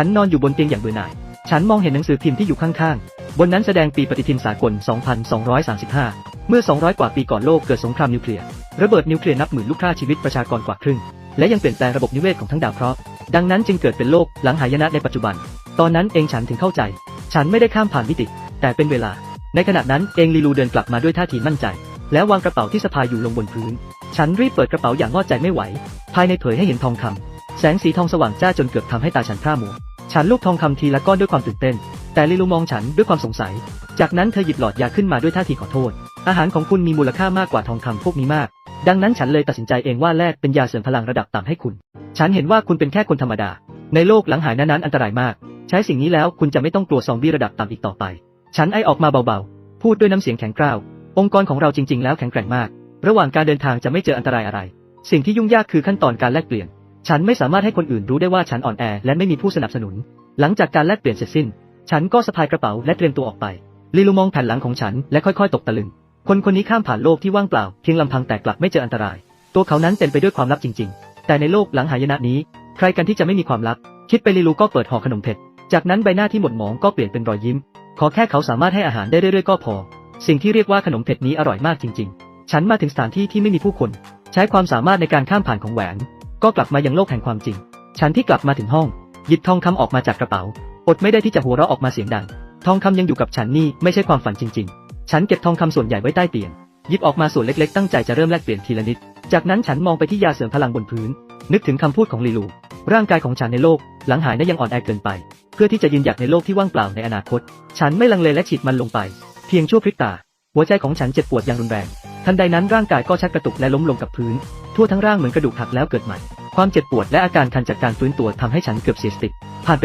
ฉันนอนอยู่บนเตียงอย่างเบื่อหน่าย ฉันมองเห็นหนังสือพิมพ์ที่อยู่ข้างๆ บนนั้นแสดงปีปฏิทินสากล 2235 เมื่อ 200 กว่าปีก่อนโลกเกิดสงครามนิวเคลียร์ ระเบิดนิวเคลียร์นับหมื่นลูกฆ่าชีวิตประชากรกว่าครึ่ง และยังเปลี่ยนแปลงระบบนิเวศของทั้งดาวเคราะห์ ดังนั้นจึงเกิดเป็นโลกหลังหายนะในปัจจุบัน ตอนนั้นเองฉันถึงเข้าใจ ฉันไม่ได้ข้ามผ่านมิติ แต่เป็นเวลา ในขณะนั้นเองลีลูเดินกลับมาด้วยท่าทีมั่นใจ แล้ววางกระเป๋าที่สะพายอยู่ลงบนพื้น ฉันรีบเปิดกระเป๋าอย่างงอดใจไม่ไหว ภายในเผยให้เห็นทองคำแสงสีทองสว่างจ้าจนเกือบทำให้ตาฉันพร่ามัว ฉันลูกทองคำทีละก้อนด้วยความตื่นเต้น แต่ลิลูมองฉันด้วยความสงสัย จากนั้นเธอหยิบหลอดยาขึ้นมาด้วยท่าทีขอโทษ อาหารของคุณมีมูลค่ามากกว่าทองคำพวกนี้มาก ดังนั้นฉันเลยตัดสินใจเองว่าแลกเป็นยาเสริมพลังระดับต่ำให้คุณ ฉันเห็นว่าคุณเป็นแค่คนธรรมดา ในโลกหลังหายนั้นอันตรายมาก ใช้สิ่งนี้แล้วคุณจะไม่ต้องกลัวซอมบี้ระดับต่ำอีกต่อไป ฉันไอออกมาเบาๆ พูดด้วยน้ำเสียงแข็งกร้าว องค์กรของเราจริง ๆ แล้วแข็งแกร่งมาก ระหว่างการเดินทางจะไม่เจออันตรายอะไร สิ่งที่ยุ่งยากคือขั้นตอนการแลกเปลี่ยน ฉันไม่สามารถให้คนอื่นรู้ได้ว่าฉันอ่อนแอและไม่มีผู้สนับสนุน หลังจากการแลกเปลี่ยนเสร็จสิ้น ฉันก็สะพายกระเป๋าและเตรียมตัวออกไป ลีลูมองแผ่นหลังของฉันและค่อยๆ ตกตะลึง คนคนนี้ข้ามผ่านโลกที่ว่างเปล่าเพียงลำพังแต่กลับไม่เจออันตราย ตัวเขานั้นเต็มไปด้วยความลับจริง ๆ แต่ในโลกหลังหายนะนี้ ใครกันที่จะไม่มีความลับ คิดไปลีลูก็เปิดห่อขนมเผ็ด จากนั้นใบหน้าที่หม่นหมองก็เปลี่ยนเป็นรอยยิ้ม ขอแค่เขาสามารถให้อาหารได้เรื่อยๆก็พอ สิ่งที่เรียกว่าขนมเผ็ดนี้อร่อยมากจริง ๆ ฉันมาถึงสถานที่ที่ไม่มีผู้คน ใช้ความสามารถในการข้ามผ่านของแหวน ก็กลับมายังโลกแห่งความจริง ฉันที่กลับมาถึงห้อง หยิบทองคำออกมาจากกระเป๋า อดไม่ได้ที่จะหัวเราะออกมาเสียงดัง ทองคำยังอยู่กับฉันนี่ไม่ใช่ความฝันจริง ๆ ฉันเก็บทองคำส่วนใหญ่ไว้ใต้เตียง หยิบออกมาส่วนเล็กๆ ตั้งใจจะเริ่มแลกเปลี่ยนทีละนิด จากนั้นฉันมองไปที่ยาเสริมพลังบนพื้น นึกถึงคำพูดของลีลู ร่างกายของฉันในโลก หลังหายนั้นยังอ่อนแอเกินไป เพื่อที่จะยืนหยัดในโลกที่ว่างเปล่าในอนาคต ฉันไม่ลังเลและฉีดมันลงไป เพียงชั่วพริบตา หัวใจของฉันเจ็บปวดอย่างรุนแรง ทันใดนั้นร่างกายก็ชักกระตุกและล้มลงกับพื้น ทั่วทั้งร่างเหมือนกระดูกหักแล้วเกิดใหม่ ความเจ็บปวดและอาการคันจากการฟื้นตัวทำให้ฉันเกือบเสียสติผ่านไป